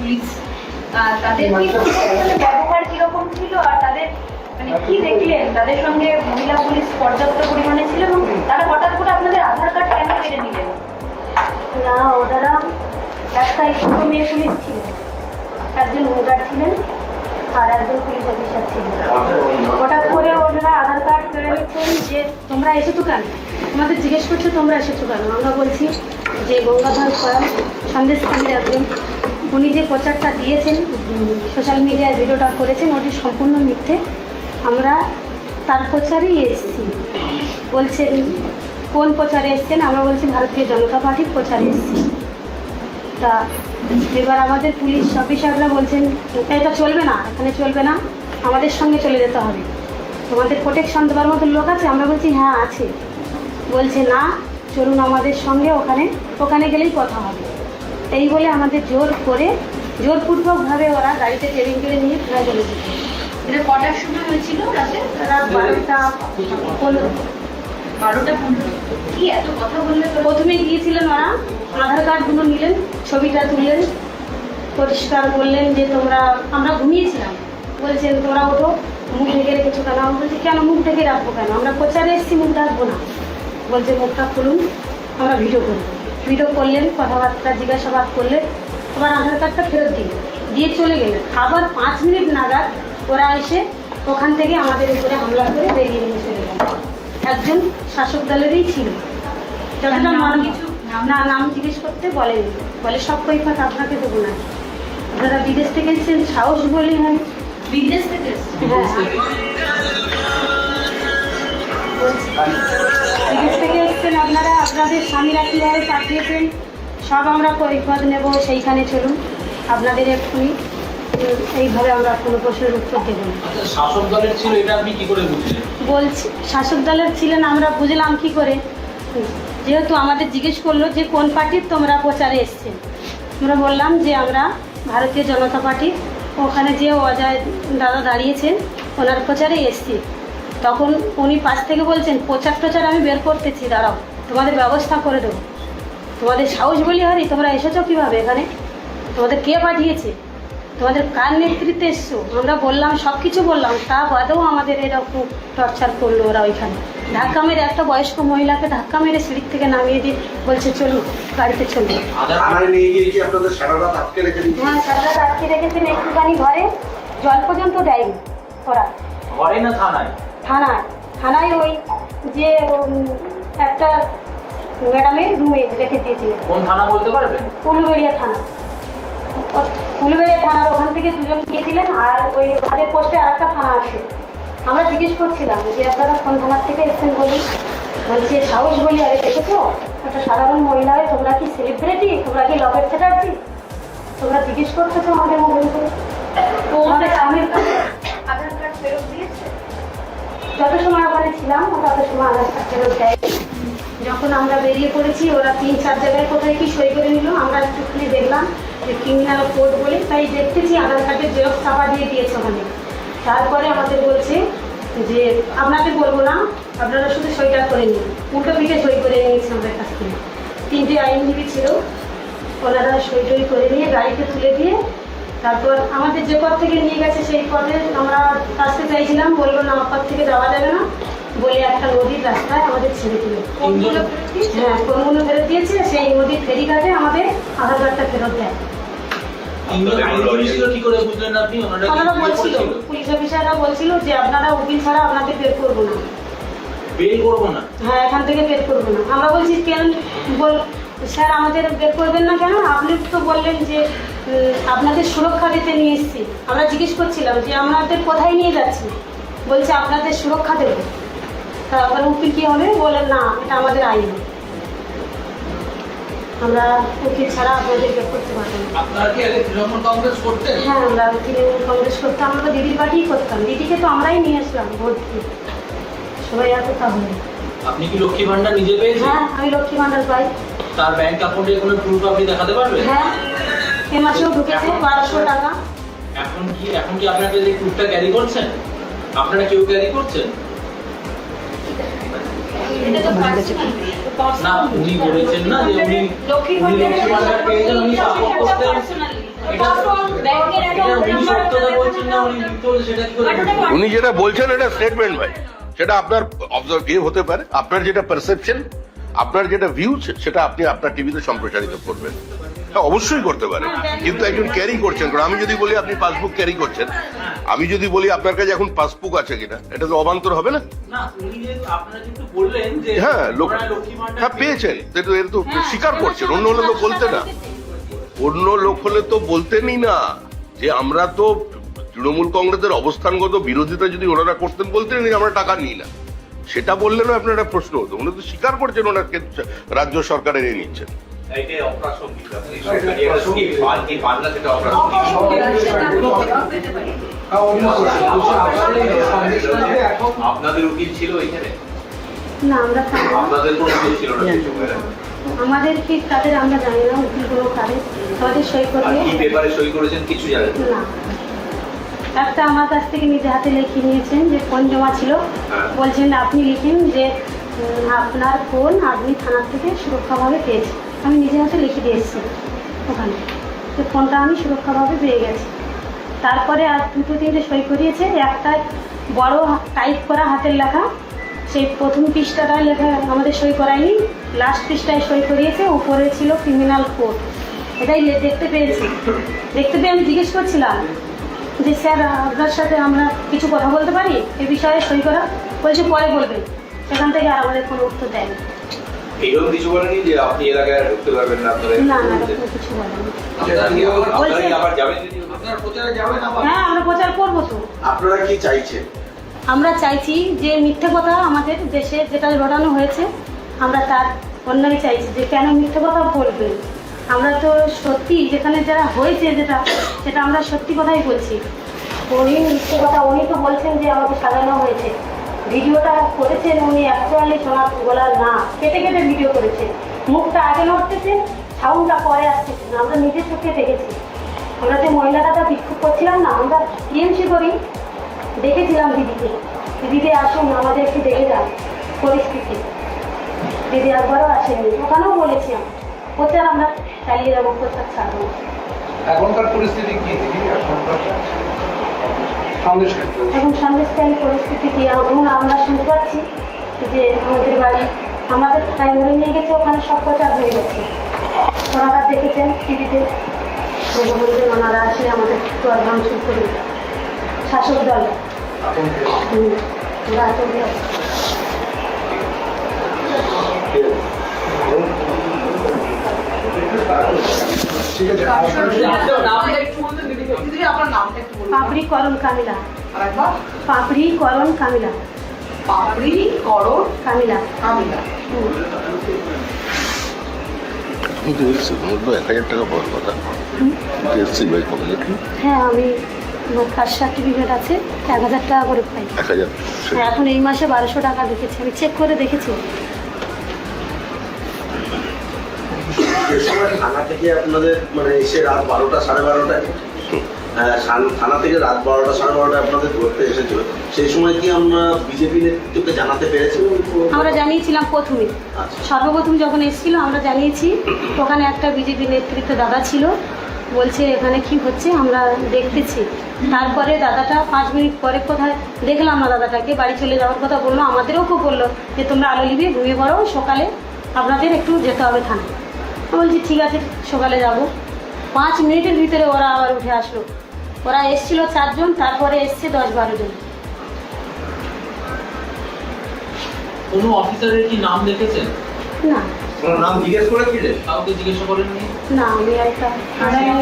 Police তাদের মানে ব্যবহার কীরকম ছিল আর তাদের মানে কি দেখলেন? তাদের সঙ্গে মহিলা পুলিশ পর্যাপ্ত পরিমাণে ছিল এবং তারা হঠাৎ করে আপনাদের আধার কার্ড কেন কেড়ে নিলেন? না, ওনারা একটা ছোট মেয়ে পুলিশ ছিল একজন হোমগার্ড ছিলেন আর একজন পুলিশ অফিসার ছিলেন। হঠাৎ করে ওনারা আধার কার্ড কেড়ে নিচ্ছেন যে তোমরা এসেছ কেন? তোমাদের জিজ্ঞেস করছে তোমরা এসেছ কেন? আমরা বলছি যে গঙ্গাধর করাম সন্দেশখালীর একজন উনি যে প্রচারটা দিয়েছেন সোশ্যাল মিডিয়ায় ভিডিওটা করেছেন, ওটি সম্পূর্ণ মিথ্যে। আমরা তার প্রচারেই এসেছি। বলছেন কোন প্রচারে এসছেন? আমরা বলছি, ভারতীয় জনতা পার্টির প্রচারে এসেছি। তা এবার আমাদের পুলিশ অফিসাররা বলছেন এটা চলবে না, এখানে চলবে না, আমাদের সঙ্গে চলে যেতে হবে। তোমাদের প্রোটেকশন দেওয়ার মতো লোক আছে? আমরা বলছি হ্যাঁ আছে। বলছে, না, চলুন আমাদের সঙ্গে, ওখানে ওখানে গেলেই কথা হবে। এই বলে আমাদের জোর করে জোরপূর্বকভাবে ওরা গাড়িতে ট্রেনিং করে নিয়ে ফেরা চলে যেত এটা কটার সময় হয়েছিল রাতে? রাত বারোটা পনেরো। বারোটা পনেরো। কি এত কথা বললে প্রথমে গিয়েছিলেন ওরা আধার কার্ডগুলো নিলেন ছবিটা তুললেন পরিষ্কার বললেন যে তোমরা আমরা ঘুমিয়েছিলাম। বলছেন তোমরা ওঠো মুখ ঢেকে রেখেছো কেন? আমি বলছি কেন মুখ ঢেকে রাখব কেন? আমরা প্রচারে এসেছি মুখ ঢাকবো না। বলছে মুখটা খুলুন আমরা ভিডিও করব। ভিডিও করলেন কথাবার্তা জিজ্ঞাসাবাদ করলেন আবার আধার কার্ডটা ফেরত দিলেন দিয়ে চলে গেলেন। আবার পাঁচ মিনিট নাগাদ ওরা এসে ওখান থেকে আমাদের উপরে হামলা করে বেরিয়ে নিয়ে চলে গেল। একজন শাসক দলেরই ছিল। যতটা নাম কিছু? না নাম জিজ্ঞেস করতে বলেনি। বলে সব কৈফাত আপনাকে দেবো না। আপনারা বিদেশ থেকে এসেছেন সাহস বলি হয়। বিদেশ থেকে। হ্যাঁ। বিদেশ থেকে এসেছেন আপনারা আপনাদের স্বামীরা কীভাবে পাঠিয়েছেন সব আমরা কৈফত নেব সেইখানে চলুন। আপনাদের উম, এইভাবে আমরা কোনো প্রশ্নের উত্তর দেবো আচ্ছা শাসক দলের ছিল এটা আপনি কি করে বুঝলেন? বলছি শাসক দলের ছিলেন আমরা বুঝলাম কি করে? যেহেতু আমাদের জিজ্ঞেস করল যে কোন পার্টির তোমরা প্রচারে এসছে আমরা বললাম যে আমরা ভারতীয় জনতা পার্টির ওখানে যে অজয় দাদা দাঁড়িয়েছেন ওনার প্রচারে এসছি। তখন উনি পাশ থেকে বলছেন প্রচার প্রচার আমি বের করতেছি দাঁড়াও তোমাদের ব্যবস্থা করে দেবো। তোমাদের সাহস বলি হারি তোমরা এসেছ কীভাবে এখানে? তোমাদের কে পাঠিয়েছে? তোমাদের কার নেতৃত্বে এসছো? আমরা বললাম সব কিছু বললাম তা বাদেও আমাদের এরকম টর্চার করল ওরা ওইখানে। ধাক্কা মেরে একটা বয়স্ক মহিলাকে ধাক্কা মেরে সিঁড়ির থেকে নামিয়ে দিয়ে বলছে চলুন গাড়িতে চলুন। আধার থানায় নিয়ে গিয়ে কি আপনাদের সারা রাত আটকে রেখে দিচ্ছে হ্যাঁ সারা আটকে রেখেছেন একটুখানি ঘরে জল পর্যন্ত দেয়নি ওরা। ঘরে না থানায়? থানায়। থানায় ওই যে একটা ম্যাডামের রুমে রেখে দিয়েছিলেন। কোন থানা বলতে পারবেন ফুলবেড়িয়া থানা। ফুলবেড়িয়া থানার ওখান থেকে দুজন গিয়েছিলেন আর ওই ওদের পোস্টে আর একটা থানা আছে। আমরা জিজ্ঞেস করছিলাম যে আপনারা কোন থানার থেকে এসেছেন বলুন? বলছে সাহস বলি আরে দেখেছ একটা সাধারণ মহিলা হয়ে তোমরা কি সেলিব্রিটি তোমরা কি লকেট চ্যাটার্জি তোমরা জিজ্ঞেস করতেছো আমাদের মোবাইল করে তো আমাদের স্বামীর কাছে আধার কার্ড ফেরত দিয়েছে? যত সময় ওখানে ছিলাম, তত সময় আধার কার্ড ফেরত দেয় যখন আমরা বেরিয়ে পড়েছি, ওরা তিন, চার জায়গায় কোথায় কি সই করে নিল, আমরা একটুখানি দেখলাম যে ক্রিমিনাল কোড বলে। তাই দেখতেছি আধার কার্ডের জেরক্স চাপা দিয়ে দিয়েছে ওখানে। তারপরে আমাদের বলছে যে আপনাদের বলব না, আপনারা শুধু সইটা করে নিন। উল্টো পিঠে সই করে নিয়েছে আমাদের কাছ থেকে। তিনটে আইনজীবী ছিল। ওনারা সই টই করে নিয়ে গাড়িতে তুলে দিয়ে তারপর আমাদের যে পথ থেকে নিয়ে গেছে সেই পথে আমরা আসতে চাইছিলাম বলল না পথ থেকে যাওয়া যাবে না। বলে একটা নদীর রাস্তায় আমাদের ছেড়ে দিল। হ্যাঁ কোনগুলো ফেরত দিয়েছে? সেই নদীর ফেরিঘাটে আমাদের আধার কার্ডটা ফেরত দেয়। বলছিল পুলিশ অফিসাররা বলছিল যে আপনারা উকিল ছাড়া আপনাদের বের করব না। বের করব না? হ্যাঁ এখান থেকে বের করব না। আমরা বলছি কেন বল স্যার আমাদের বের করবেন না কেন? আপনি তো বললেন যে আপনাদের সুরক্ষা দিতে নিয়ে এসেছি। আমরা জিজ্ঞেস করছিলাম যে আপনাদের কোথায় নিয়ে যাচ্ছি? বলছে আপনাদের সুরক্ষা দেবো। তারপরে উকিল কী হবে? বলেন না এটা আমাদের আইন। আমরা উকিল ছাড়া আপনাদের বের করতে পারব না। আপনারা কি তৃণমূল কংগ্রেস করতেন? হ্যাঁ আমরা তৃণমূল কংগ্রেস করতাম। আমরা তো দিদির পার্টিই করতাম। দিদিকে তো আমরাই নিয়ে আসলাম ভোট দিয়ে। সবাই এত তাহলে। আপনি কি লক্ষ্মী ভান্ডার নিজে পেয়েছেন? হ্যাঁ আমি লক্ষ্মী ভাণ্ডার পাই। তার ব্যাংক অ্যাকাউন্টে কোনো প্রুফ আপনি দেখাতে পারবেন? হ্যাঁ এ মাসেও ঢুকেছে বারোশো টাকা। এখন কি এখন কি আপনারা এই প্রুফটা ক্যারি করছেন? আপনারা কেউ ক্যারি করছেন? না উনি বলেছেন না যে উনি লক্ষ্মীর উনি ভান্ডারের লক্ষ্মী ভান্ডার পেয়েছেন উনি সাপোর্ট করতেন। উনি যেটা বলছেন এটা স্টেটমেন্ট ভাই। সেটা আপনার অবজার্ভ হতে পারে। আপনার যেটা পারসেপশন আপনার যেটা ভিউ সেটা আপনি আপনার টিভিতে সম্প্রচারিত করবেন। হ্যাঁ অবশ্যই করতে পারে কিন্তু একজন ক্যারি করছেন। কারণ আমি যদি বলি আপনি পাসবুক ক্যারি করছেন আমি যদি বলি আপনার কাছে এখন পাসবুক আছে কিনা এটা তো অবান্তর হবে না? না উনি যেহেতু আপনারা যেহেতু বললেন যে হ্যাঁ লোক হ্যাঁ পেয়েছেন। কিন্তু এর তো হ্যাঁ, স্বীকার করছেন। অন্য হলে তো বলতে না। অন্য লোক হলে তো বলতেনই না। যে আমরা তো তৃণমূল কংগ্রেসের অবস্থানগত বিরোধিতা যদি ওনারা করতেন বলতেন আমরা টাকা নিই না। সেটা বললেনও আপনার একটা প্রশ্ন হতো উনি তো স্বীকার করছেন ওনাকে রাজ্য সরকারের এ নিচ্ছেন আপনাদের উকিল ছিল এখানে? না আমরা আপনাদের কোনো উকিল ছিল না আমাদের কি কাদের আমরা জানি না উকিল কোনো কাদের আমাদের সই আর করিয়ে কি পেপারে সই করেছেন কিছু জানেন? না? একটা আমার কাছ থেকে নিজে হাতে লিখে নিয়েছেন যে ফোন জমা ছিল। হ্যাঁ। বলছেন আপনি লিখেন যে আপনার ফোন আপনি থানার থেকে সুরক্ষাভাবে পেয়েছেন। আমি নিজে হাতে লিখে দিয়ে এসেছি ওখানে। তো ফোনটা আমি সুরক্ষাভাবে পেয়ে গেছি। তারপরে আর দুটো তিনটে সই করিয়েছে। একটা বড় টাইপ করা হাতের লেখা। সেই প্রথম পৃষ্ঠাটায় লেখা আমাদের সই করায়নি। লাস্ট পৃষ্ঠায় সই করিয়েছে। উপরে ছিল ক্রিমিনাল কোড এটাই দেখতে পেয়েছি। দেখতে পেয়ে আমি জিজ্ঞেস করছিলাম যে স্যার আপনার সাথে আমরা কিছু কথা বলতে পারি? এ বিষয়ে সই করা? বলছে পরে বলবেন সেখান থেকে আর আমাদের কোনো উত্তর দেয়নি। এইরকম কিছু বলেনি যে আপনি এলাকায় আর ঢুকতে পারবেন না আপনারা না না কিছু বলেনি। আপনারা কি আপনারা কি বলছে- আবার? হ্যাঁ আমরা প্রচার করব তো। আপনারা কি চাইছেন? আমরা চাইছি যে মিথ্যে কথা আমাদের দেশে যেটা ঘটানো হয়েছে আমরা তার অন্যায় চাইছি যে কেন মিথ্যে কথা বলবে? আমরা তো সত্যি যেখানে যারা হয়েছে যেটা, সেটা আমরা সত্যি কথাই বলছি। উনি মিথ্যে কথা, উনি তো বলছেন যে আমাকে সাজানো হয়েছে। ভিডিওটা করেছেন উনি অ্যাকচুয়ালি সোনার গলার না, কেটে কেটে ভিডিও করেছে। মুখটা আগে নড়তেছে সাউন্ডটা পরে আসতেছে না, আমরা নিজের চোখে দেখেছি। আমরা যে মহিলাটা বিক্ষোভ করছিলাম না, আমরা টিএমসি করি, দেখেছিলাম দিদিকে। দিদি আসুন, আমাদের একটু দেখে যান পরিস্থিতি। দিদি একবারও আসেনি ওখানেও বলেছি আমি। প্রচার আমরা চালিয়ে যাব প্রচার ছাড়বো এখনকার পরিস্থিতি কি? এখন সন্দেশকারী পরিস্থিতি কি? এখন আমরা শুনতে পাচ্ছি যে আমাদের বাড়ি আমাদের ধরে নিয়ে গেছে ওখানে সব প্রচার হয়ে গেছে। ওনারা দেখেছেন টিভিতে। বলবেন ওনারা আসলে আমাদের দর ভাঙচুর করে শাসক দল। ওরা ঠিক আছে পাপড়ি করণ কামিলা। পাপড়ি করণ কামিলা। পাপড়ি করণ কামিলা। কামিলা। হুম। তো এসছি তোমার এক হাজার টাকা পাওয়ার কথা। এসছি ভাই কলেজে হ্যাঁ আমি আমার কাস্ট সার্টিফিকেট আছে এক হাজার টাকা করে পাই। এক হাজার। হ্যাঁ, এখন এই মাসে বারোশো টাকা দেখেছি। আমি চেক করে দেখেছি। সময় থানা থেকে আপনাদের মানে এসে রাত বারোটা সাড়ে বারোটায় থানা থেকে রাত বারোটা সাড়ে বারোটায় আপনাদের ধরতে এসেছিল। সেই সময় কি আমরা বিজেপি নেতৃত্বকে জানাতে আমরা জানিয়েছিলাম প্রথমে। আচ্ছা। সর্বপ্রথম যখন এসেছিল আমরা জানিয়েছি ওখানে একটা বিজেপি নেতৃত্ব দাদা ছিল বলছে এখানে কি হচ্ছে আমরা দেখতেছি। তারপরে দাদাটা পাঁচ মিনিট পরে কোথায় দেখলাম না দাদাটাকে বাড়ি চলে যাওয়ার কথা বলল আমাদেরও খুব বলল যে তোমরা আলো লিবে ঘুমিয়ে পড়ো সকালে আপনাদের একটু যেতে হবে থানায়। আমি বলছি ঠিক আছে সকালে যাব। পাঁচ মিনিটের ভিতরে ওরা আবার উঠে আসলো। ওরা এসছিল চারজন তারপরে এসছে দশ বারো জন। কোনো অফিসারের কি নাম দেখেছেন? না। নাম জিজ্ঞেস করেছিলেন কাউকে জিজ্ঞাসা করেননি? না আমি একটা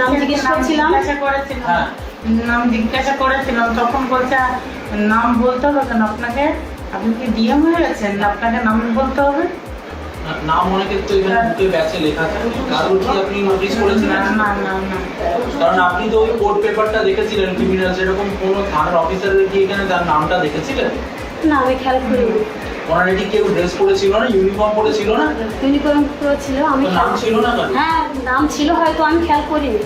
নাম জিজ্ঞেস করছিলাম। হ্যাঁ। নাম জিজ্ঞাসা করেছিলাম তখন বলছে নাম বলতে হবে কেন আপনাকে? আপনি কি ডিএম হয়ে গেছেন? আপনাকে নাম বলতে হবে? নাম অনেকের তো এখানে বুকে ব্যাচে লেখা থাকে। কারোর কি আপনি নোটিস না করেছিলেন না না না। কারণ আপনি তো ওই কোর্ট পেপারটা দেখেছিলেন ক্রিমিনাল সেরকম কোনো থানার অফিসারের কি এখানে তার নামটা দেখেছিলেন? না আমি খেয়াল করিনি। ওনার কি কেউ ড্রেস পরেছিল না ইউনিফর্ম পরেছিল না? ইউনিফর্ম পুরো ছিল আমি নাম ছিল না হ্যাঁ নাম ছিল হয়তো আমি খেয়াল করিনি।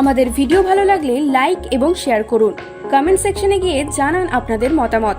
আমাদের ভিডিও ভালো লাগলে লাইক এবং শেয়ার করুন। কমেন্ট সেকশনে গিয়ে জানান আপনাদের মতামত।